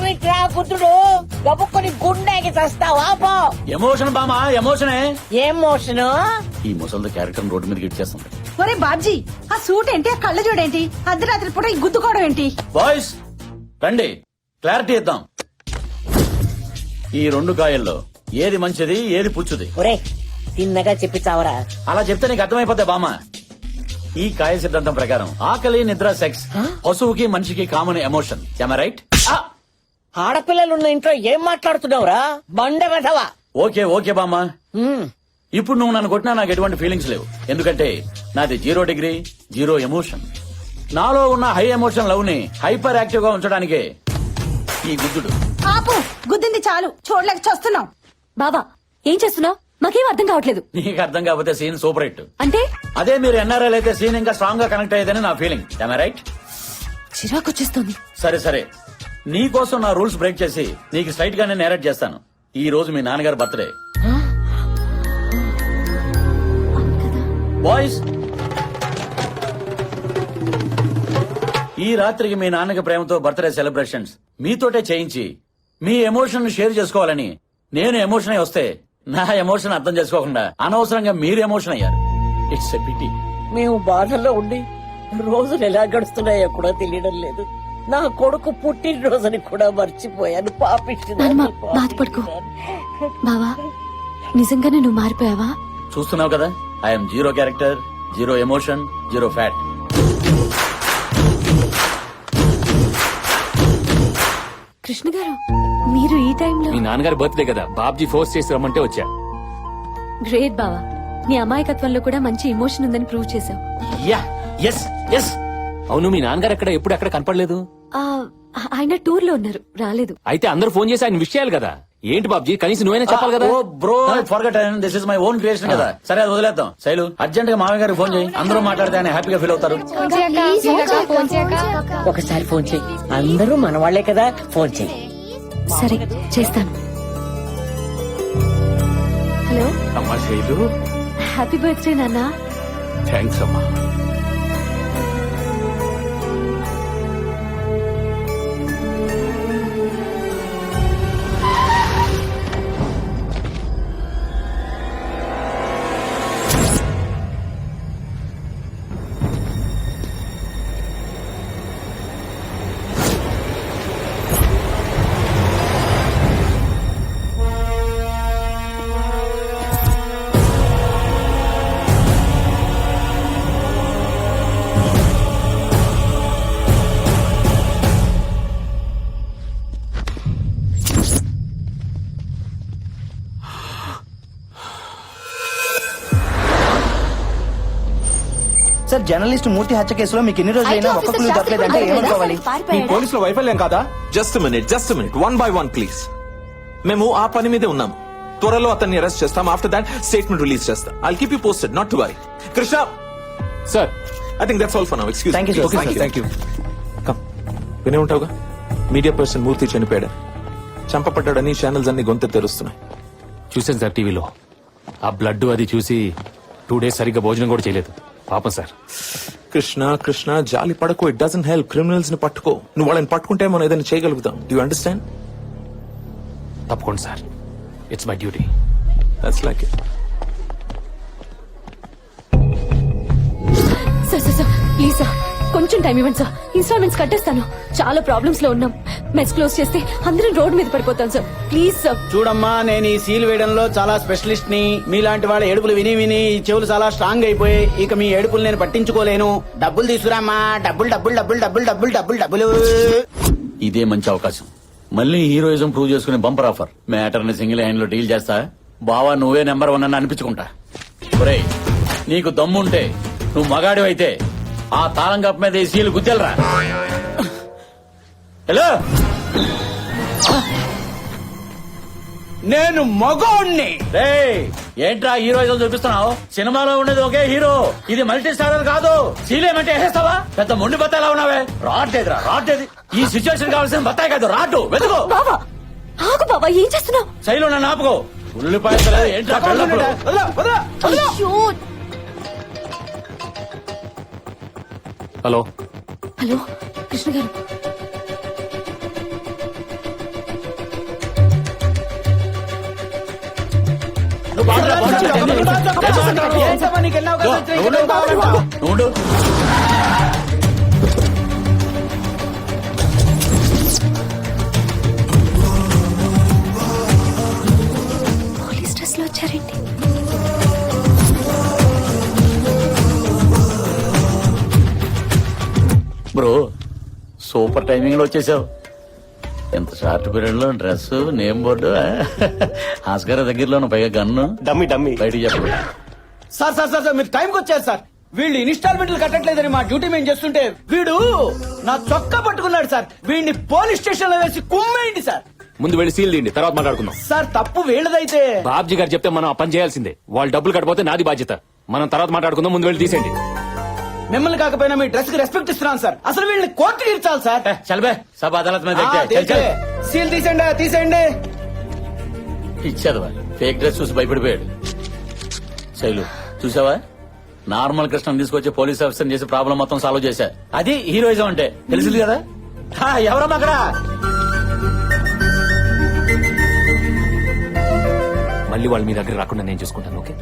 ఏమిట్రా పుత్రుడు? గబుక్కుని గుండెకి చస్తావా? పో. ఎమోషన్ బామా? ఎమోషనే ఏం? మోషను ఈ ముసలి క్యారెక్టర్ రోడ్డు మీదకి ఇచ్చేస్తుంది ఒరే బాబ్జీ ఆ సూట్ ఏంటి? ఆ కళ్ళ చూడేంటి? అర్ధరాత్రి పూట ఈ గుద్దుకోవడం ఏంటి? బాయ్స్ రండి. క్లారిటీ ఇద్దాం. ఈ రెండు కాయల్లో ఏది మంచిది ఏది పుచ్చుది? ఒరే తిన్నగా చెప్పి చావరా అలా చెప్తే నీకు అర్థమైపోతే బామ్మ. ఈ కాయ సిద్ధాంతం ప్రకారం ఆకలి నిద్ర సెక్స్ పశువుకి మనిషికి కామన్ ఎమోషన్ రైట్ ఆడపిల్లలున్న ఇంట్లో ఏం మాట్లాడుతున్నావురా? బండ వెధవా? ఓకే ఓకే బామ్మ. ఇప్పుడు నువ్వు నన్ను కొట్టినా నాకు ఎటువంటి ఫీలింగ్స్ లేవు. ఎందుకంటే నాది జీరో డిగ్రీ జీరో ఎమోషన్. నాలో ఉన్న హై ఎమోషన్ లవ్ని హైపర్ యాక్టివ్గా ఉంచడానికే ఈ గుద్దుడు ఆపు గుద్దింది చాలు. చూడలేక చూస్తున్నాం బాబా ఏం చేస్తున్నావు? మాకేం అర్థం కావట్లేదు. నీకు అర్థం కాకపోతే సీన్ సూపర్ హిట్. అంటే? అదే మీరు ఎన్ఆర్ఎల్ అయితే సీన్ ఇంకా స్ట్రాంగ్గా కనెక్ట్ అయ్యేదని నా ఫీలింగ్ రైట్ చిరాకు వచ్చేస్తుంది. సరే సరే. నీ కోసం నా రూల్స్ బ్రేక్ చేసి నీకు స్ట్రైట్ గానే నేరేట్ చేస్తాను. ఈ రోజు మీ నాన్నగారు బర్త్డే. బాయ్స్ ఈ రాత్రికి మీ నాన్నకి ప్రేమతో బర్త్డే సెలబ్రేషన్స్ మీతోటే చేయించి మీ ఎమోషన్ షేర్ చేసుకోవాలని నేను ఎమోషన్ అయి వస్తే నా ఎమోషన్ అర్థం చేసుకోకుండా అనవసరంగా మీరు ఎమోషన్ అయ్యారు. ఇట్స్ ఎ పిటీ మేము బాధల్లో ఉండి రోజులు ఎలా గడుస్తున్నాయో కూడా తెలియడం లేదు. నా కొడుకు పుట్టినరోజుని కూడా మర్చిపోయాను. పాపిష్టి బాధపడుకో బావా నిజంగానే నువ్వు మారిపోయావా? చూస్తున్నావు కదా? I'm zero character zero emotion zero fat Krishna garu మీరు ఈ టైంలో మీ నాన్నగారి బర్త్డే కదా. బాబ్జీ ఫోర్స్ చేసి రమ్మంటే వచ్చా. గ్రేట్ బావా. నీ అమాయకత్వంలో కూడా మంచి ఎమోషన్ ఉందని ప్రూవ్ చేశావు. యా ఎస్ ఎస్ అవును మీ నాన్నగారు ఎక్కడ ఎప్పుడు ఎక్కడ కనపడలేదు? ఆయన టూర్లో ఉన్నారు రాలేదు. అయితే అందరూ ఫోన్ చేసి ఆయన విషయాలు కదా. ఏంటి బాబ్జీ? కనీసం నువ్వైనా చెప్పాలి కదా? ఓ bro forgot this is my own creation కదా. సరే అది వదిలేద్దాం. శైలు అర్జెంట్గా మామయ్య గారికి ఫోన్ చేయి. అందరూ మాట్లాడితే ఆయన హ్యాపీగా ఫీల్ అవుతారు. ఒకసారి ఫోన్ చెయ్యి అందరూ మనవాళ్ళే కదా ఫోన్ చెయ్యి సరే చేస్తాను. హలో? అమ్మా శైలు. హ్యాపీ బర్త్డే నాన్న. థ్యాంక్స్ అమ్మా. సార్ జర్నలిస్ట్ మూర్తి హత్య కేసులో మీకు ఎన్ని రోజులైనా ఒక్క క్లూ దక్కలేదంటే ఏమనుకోవాలి? మీ పోలీసుల వైఫల్యం కాదా? Just minute just minute one by one please మేము ఆ పని మీదే ఉన్నాం. త్వరలో అతన్ని అరెస్ట్ చేస్తాం. ఆఫ్టర్ దాట్ స్టేట్మెంట్ రిలీజ్ చేస్తాం. I'll keep you posted not to worry Krishna sir I think that's all for now excuse Thank you, sir. Okay thank you come వినే ఉంటావుగా? మీడియా పర్సన్ మూర్తి చనిపోయాడు? చంపబడ్డాడని ఛానల్స్ అన్ని గొంతు తెరుస్తున్నాయి. చూసాను sir టీవీలో. ఆ blood అది చూసి టూ డేస్ సరిగ్గా భోజనం కూడా చేయలేదు. పాపం సార్. కృష్ణ కృష్ణ జాలి పడకు. ఇట్ డజన్ హెల్ప్ క్రిమినల్స్ని పట్టుకో. నువ్వు వాళ్ళని పట్టుకుంటే మనం ఏదైనా చేయగలుగుతాం. డూ అండర్స్టాండ్ తప్పకుండా sir. It's my duty that's like it sir sir sir please sir కొంచెం టైం ఇవ్వండి సార్ ఇన్స్టాల్మెంట్స్ కట్టేస్తాను. చాలా ప్రాబ్లమ్స్లో ఉన్నాం. మెస్ క్లోజ్ చేస్తే అందరం రోడ్ మీద పడిపోతాం సార్ ప్లీజ్ సార్ చూడమ్మా నేను ఈ సీల్ వేయడంలో చాలా స్పెషలిస్ట్ని. మీలాంటి వాళ్ళ ఏడుపులు విని విని ఈ చెవులు చాలా స్ట్రాంగ్ అయిపోయి ఇక మీ ఏడుపులు నేను పట్టించుకోలేను. డబ్బులు తీసుకురామ్మా. డబ్బులు డబ్బులు డబ్బులు డబ్బులు డబ్బులు డబ్బులు డబ్బులు. ఇదే మంచి అవకాశం. మళ్ళీ హీరోయిజం ప్రూవ్ చేసుకునే బంపర్ ఆఫర్ మ్యాటర్ని సింగిల్ హ్యాండ్లో డీల్ చేస్తా. బావా నువ్వే నెంబర్ వన్ అని అనిపించుకుంటా. ఒరేయ్ నీకు దమ్ముంటే నువ్వు మగాడి అయితే ఆ తాళం కప్ప మీద ఈ సీలు గుద్దెలరా? హలో? నేను మగోణ్ణి. రేయ్ ఏంట్రా హీరోయిజం చూపిస్తున్నావు? సినిమాలో ఉండేది ఒకే హీరో. ఇది మల్టీ స్టారర్ కాదు. సీలేమంటే వేసేస్తావా? పెద్ద మొండి బత్తాయిలా ఉన్నావే. రాట్లేదురా రాట్లేదు ఈ సిచ్యువేషన్ కావాల్సిన బత్తాయి కాదు రాటు వెతుకో. బావా ఆగు బావా ఏం చేస్తున్నావు? శైలు నన్ను ఆపుకో. ఉల్లిపాయలు ఏంట్రా హలో. హలో కృష్ణ గారు. పోలీస్ డ్రెస్లో వచ్చారేంటి? బ్రో సూపర్ టైమింగ్లో వచ్చేసావు. ఎంత షార్ట్ పీరియడ్లో డ్రెస్ నేమ్ బోర్డు ఆస్కార్ దగ్గరలో పైగా గన్ను. Dummy dummy. బయటికి చెప్పండి సార్ సార్ సార్ సార్ మీరు టైంకి వచ్చారు సార్. వీళ్ళు ఇన్స్టాల్మెంట్లు కట్టట్లేదని మా డ్యూటీ మేము చేస్తుంటే వీడు నా చొక్కా పట్టుకున్నాడు సార్. వీడిని పోలీస్ స్టేషన్లో వేసి కుమ్మేయండి సార్. ముందు వెళ్ళి సీల్ తీయండి తర్వాత మాట్లాడుకుందాం. సార్ తప్పు వీళ్ళదైతే. బాబ్జీ గారు చెప్తే మనం ఆ పని చేయాల్సిందే. వాళ్ళు డబ్బులు కట్టపోతే నాది బాధ్యత. మనం తర్వాత మాట్లాడుకుందాం ముందు వెళ్ళి తీసేయండి. మిమ్మల్ని కాకపోయినా మీ డ్రెస్కి రెస్పెక్ట్ ఇస్తున్నాను సార్. అసలు వీళ్ళని కోర్టు తీర్చాలి సార్. చల్బే సబ్ అదాలత్ సీల్ తీసేయండి తీసేయండి. ఇచ్చేది ఫేక్ డ్రెస్ చూసి భయపడిపోయాడు. శైలు చూసావా? నార్మల్ కృష్ణ తీసుకొచ్చి పోలీస్ ఆఫీసర్ చేసి ప్రాబ్లం మొత్తం సాల్వ్ చేశా. అది హీరోయిజం అంటే. తెలిసింది కదా? ఎవరమ్మా అక్కడ మళ్ళీ వాళ్ళు మీ దగ్గర రాకుండా నేను చూసుకుంటాను ఓకే?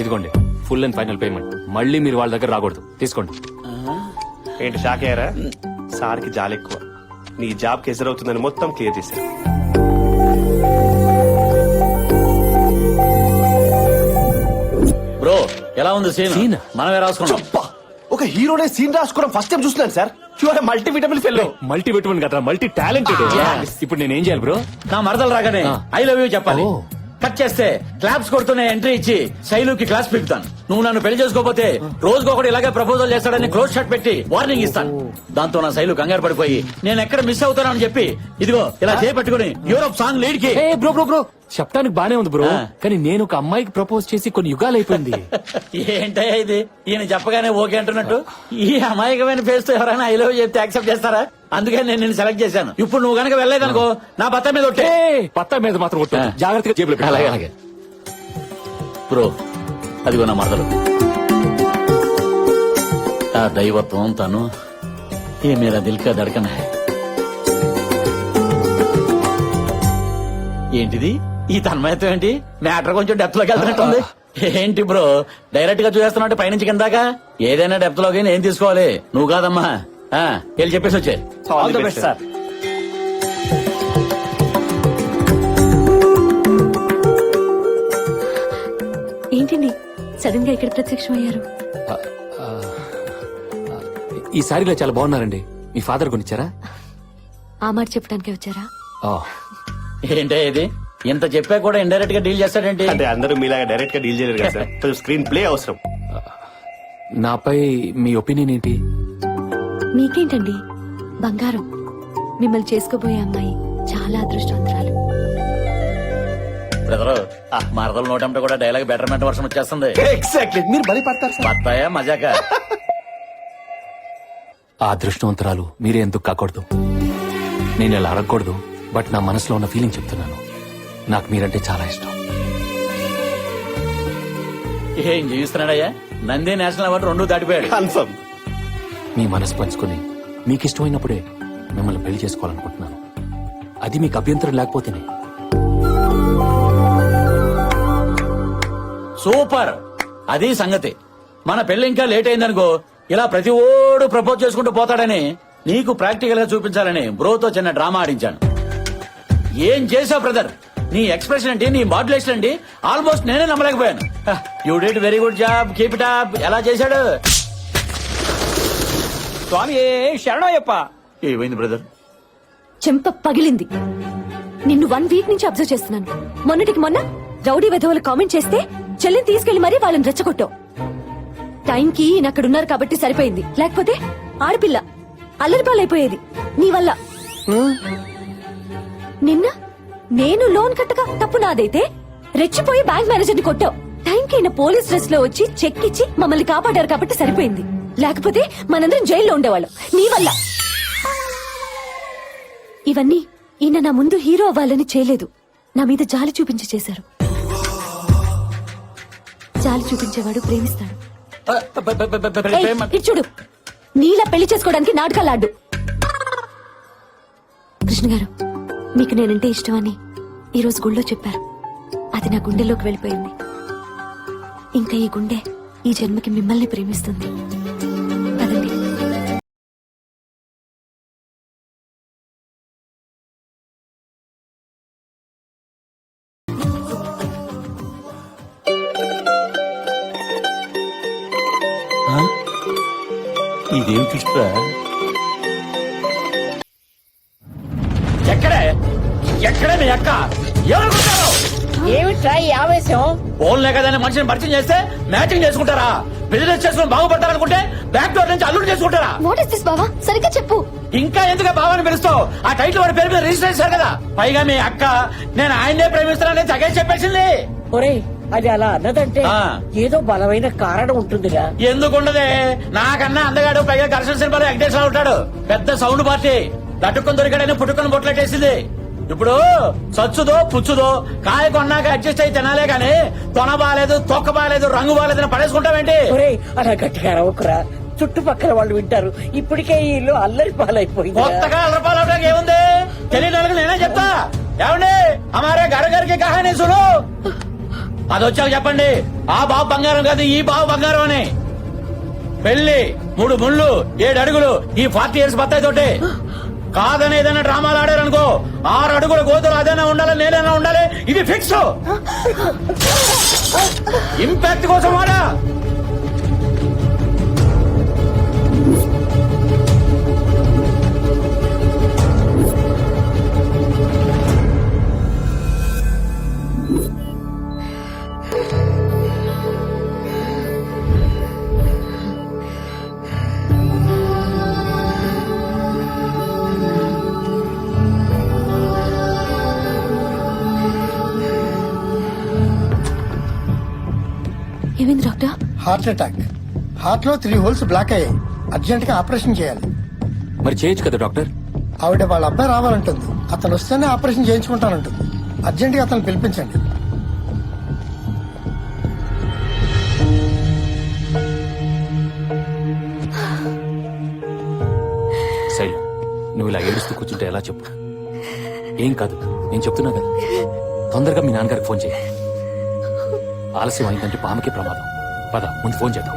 ఇదిగోండి ఫుల్ అండ్ ఫైనల్ పేమెంట్ మళ్ళీ మీరు వాళ్ళ దగ్గర రాకూడదు. తీసుకోండి. ఏంటి షాక్ అయ్యారా? సార్కి జాలి ఎక్కువ. నీ జాబ్కి ఎదురవుతుందని మొత్తం క్లియర్ చేశారు. బ్రో ఎలా ఉంది సీన్? మనమే రాసుకున్నాం. ఒక హీరోనే సీన్ రాసుకోవడం ఫస్ట్ టైం చూస్తున్నాను sir. Your multi vitamin fellow multi పెట్టుకుని కదా మల్టీ టాలెంటెడ్ ఇప్పుడు నేను ఏం చేయాలి బ్రో? నా మరదలు రాగానే. ఐ లవ్ యూ చెప్పాలి. కట్ చేస్తే క్లాప్స్ కొడుతూనే ఎంట్రీ ఇచ్చి శైలుకి క్లాస్ పీకుతాను నువ్వు నన్ను పెళ్ళి చేసుకోకపోతే రోజుకొకటి ఇలాగే ప్రపోజల్ చేస్తాడని క్లోజ్ షర్ట్ పెట్టి వార్నింగ్ ఇస్తాను. దాంతో నా శైలు కంగారు పడిపోయి నేను ఎక్కడ మిస్ అవుతానని చెప్పి ఇదిగో ఇలా చేపట్టుకుని యూరోప్ సాంగ్ లీడ్కి ఏ బ్రో బ్రో బ్రో చెప్పడానికి బానే ఉంది బ్రో. కానీ నేను ఒక అమ్మాయికి ప్రపోజ్ చేసి కొన్ని యుగాలు అయిపోయింది. ఏంటయ్యా ఇది? ఈయన చెప్పగానే ఓకే అంటున్నట్టు. ఈ అమాయకమైన ఫేస్తో ఎవరైనా ఐ లవ్ చెప్తే యాక్సెప్ట్ చేస్తారా? అందుకే నేను నిన్ను సెలెక్ట్ చేశాను. ఇప్పుడు నువ్వు గనక వెళ్ళలేదనుకో నా భర్త మీద ఒట్టే. ఏ, పత్తా మీద మాత్రం కొట్టు ఆ. జాగ్రత్తగా జేబులో పెట్టు. అలాగే అలాగే. బ్రో అదిగో నా మరదలు. ఆ దైవత్వం తను ఏ మీరా దిల్కా దడకన. ఏంటిది? ఈ తన్మయత్వం ఏంటి? మ్యాటర్ కొంచెం డెప్త్లోకి వెళ్తున్నట్టుంది. ఏంటి బ్రో? డైరెక్ట్గా చూసేస్తున్నట్టు పైనుంచి కిందాకా? ఏదైనా డెప్త్లోకి నేను తీసుకోవాలి? నువ్వు కాదమ్మా. వెళ్ళి చెప్పేసి వచ్చే. All the best, sir. ఏంటండి? సడన్గా ఇక్కడ ప్రత్యక్షమయ్యారు. ఈ సారీలో చాలా బాగున్నారండి. మీ ఫాదర్ కొనిచ్చారా? ఆ మాట చెప్పడానికి వచ్చారా? ఆ. ఏంటే ఇది? ఇంత చెప్పా కూడా ఇండైరెక్ట్గా డీల్ చేస్తాడేంటి? అంటే అందరూ మీలాగా డైరెక్ట్గా డీల్ చేయలేరు కదా సార్. కొంచెం స్క్రీన్ ప్లే అవసరం నాపై మీ ఒపీనియన్ ఏంటి? మీకేంటండి? బంగారం. మిమ్మల్ని చేసుకోబోయే అమ్మాయి చాలా అదృష్టవంతురాలు. బ్రదరు మరదల నోటంటే కూడా డైలాగ్ బెటర్మెంట్ వర్షం వచ్చేస్తుంది. ఎగ్జాక్ట్లీ మీరు బలి పడతారు సార్. బత్తాయా మజాక? ఆ అదృష్టవంతరాలు మీరే ఎందుకు కాకూడదు? నేను ఇలా అడగకూడదు బట్ నా మనసులో ఉన్న ఫీలింగ్ చెప్తున్నాను. నాకు మీరంటే చాలా ఇష్టం. ఏం జీవిస్తున్నాడయ్యా నంది నేషనల్ అవార్డు రెండు దాటిపోయాడు. కన్ఫర్మ్. మీ మనసు పంచుకొని మీకు ఇష్టమైనప్పుడే మిమ్మల్ని పెళ్ళి చేసుకోవాలనుకుంటున్నాను. అది మీకు అభ్యంతరం లేకపోతేనే. సూపర్. అది సంగతి. మన పెళ్ళి ఇంకా లేట్ అయిందనుకో ఇలా ప్రతి ఓడు ప్రపోజ్ చేసుకుంటూ పోతాడని నీకు ప్రాక్టికల్గా చూపించాలని బ్రోతో చిన్న డ్రామా ఆడించాను. ఏం చేసావు బ్రదర్? నీ ఎక్స్ప్రెషన్ ఏంటి నీ మాడ్యులేషన్ ఏంటి ఆల్మోస్ట్ నేనే నమ్మలేకపోయాను. You did very good job keep it up ఎలా చేశాడు? స్వామి శరణయ్యప్ప ఏమైంది బ్రదర్? చెంప పగిలింది. నిన్ను వన్ వీక్ నుంచి అబ్జర్వ్ చేస్తున్నాను. మొన్నటికి మొన్న రౌడీ వెధవలు కామెంట్ చేస్తే చెల్లిని తీసుకెళ్ళి మరీ వాళ్ళని రెచ్చగొట్టావు. టైంకి ఉన్నారు కాబట్టి సరిపోయింది. లేకపోతే ఆడపిల్ల అల్లరిపాలైపోయేది. నీ వల్ల. నిన్న నేను లోన్ కట్టగా తప్పు నాదైతే రెచ్చిపోయి బ్యాంక్ మేనేజర్ని కొట్టావు. టైంకి ఈయన పోలీస్ డ్రెస్లో వచ్చి చెక్ ఇచ్చి మమ్మల్ని కాపాడారు కాబట్టి సరిపోయింది. లేకపోతే మనందరం జైల్లో ఉండేవాళ్ళం. నీ వల్ల. ఇవన్నీ ఈయన నా ముందు హీరో అవ్వాలని చేయలేదు. నా మీద జాలి చూపించి చేశారు. జాలి చూపించేవాడు ప్రేమిస్తాడు. చూడు. నీలా పెళ్ళి చేసుకోవడానికి నాటకాలాడు కృష్ణ గారు మీకు నేనంటే ఇష్టమని ఈరోజు గుళ్ళో చెప్పారు. అది నా గుండెలోకి వెళ్ళిపోయింది. ఇంకా ఈ గుండె ఈ జన్మకి మిమ్మల్ని ప్రేమిస్తుంది. ఎక్కడే మీ అక్క. ఎవరుకుంటారు ఏమిట్రా ఈ ఆవేశం? ఫోన్లే కదని మనిషిని పరిచయం చేస్తే మ్యాచింగ్ చేసుకుంటారా? బిజినెస్ చేసుకుని బాగుపడతారనుకుంటే బ్యాక్ డోర్ నుంచి అల్లుడు చేసుకుంటారా? వాట్ ఇస్ దిస్ బావా? సరిగ్గా చెప్పు. ఇంకా ఎందుకు భావాన్ని పిలుస్తావు? ఆ టైటిల్ వాడి పేరు మీద రిజిస్టర్ చేశారు కదా. పైగా మీ అక్క నేను ఆయన్నే ప్రేమిస్తున్నానని తగే చెప్పేసింది. ఒరేయ్ అది అలా అన్నదంటే ఆ. ఏదో బలమైన కారణం ఉంటుందిరా ఎందుకుండదే? నాకన్నా అందగాడు పైగా ఘర్షణ సినిమాలో వెంకటేశ్వర ఉంటాడు. పెద్ద సౌండ్ పార్టీ లటుక్కుని దొరికాడని పుట్టుకొని బొట్లెట్టేసింది. ఇప్పుడు సచ్చుదో పుచ్చుదో కాయ కొన్నాక అడ్జస్ట్ అయి తినాలే గాని తొన బాలేదు తొక్క బాలేదు రంగు బాలేదని పడేసుకుంటావేంటి? అలా గట్టిగా అరవకురా. చుట్టుపక్కల వాళ్ళు వింటారు. ఇప్పటికే ఈ ఇల్లు అల్లరి పాలైపోయింది కొత్తగా అలరపాలవడానికి ఏముంది? తెలియని వాళ్ళకి నేనే చెప్తా. ఏమండి? అమారే గర గరికి కహానీ సును అది వచ్చాక చెప్పండి. ఆ బాబు బంగారం కాదు ఈ బాబు బంగారం అని. పెళ్ళి మూడు ముళ్ళు ఏడు అడుగులు ఈ ఫార్టీ ఇయర్స్ బత్తాయి తోటి. కాదని ఏదైనా డ్రామాలు ఆడారనుకో ఆరు అడుగుల గోతులు అదైనా ఉండాలి నేనైనా ఉండాలి. ఇది ఫిక్స్ ఇంపాక్ట్ కోసం వాడా హార్ట్ అటాక్. హార్ట్లో త్రీ హోల్స్ బ్లాక్ అయ్యాయి. అర్జెంట్గా ఆపరేషన్ చేయాలి. మరి చేయొచ్చు కదా డాక్టర్? ఆవిడ వాళ్ళ అబ్బాయి రావాలంటుంది. అతను వస్తేనే ఆపరేషన్ చేయించుకుంటానంటుంది. అర్జెంట్గా అతను పిలిపించండి. శైలు నువ్వు ఇలా ఏడుస్తూ కూర్చుంటే ఎలా చెప్పు? ఏం కాదు నేను చెప్తున్నా కదా. తొందరగా మీ నాన్నగారికి ఫోన్ చేయి. ఆలస్యం అయిందంటే పాముకే ప్రమాదం. పద ముందు ఫోన్ చేద్దాం.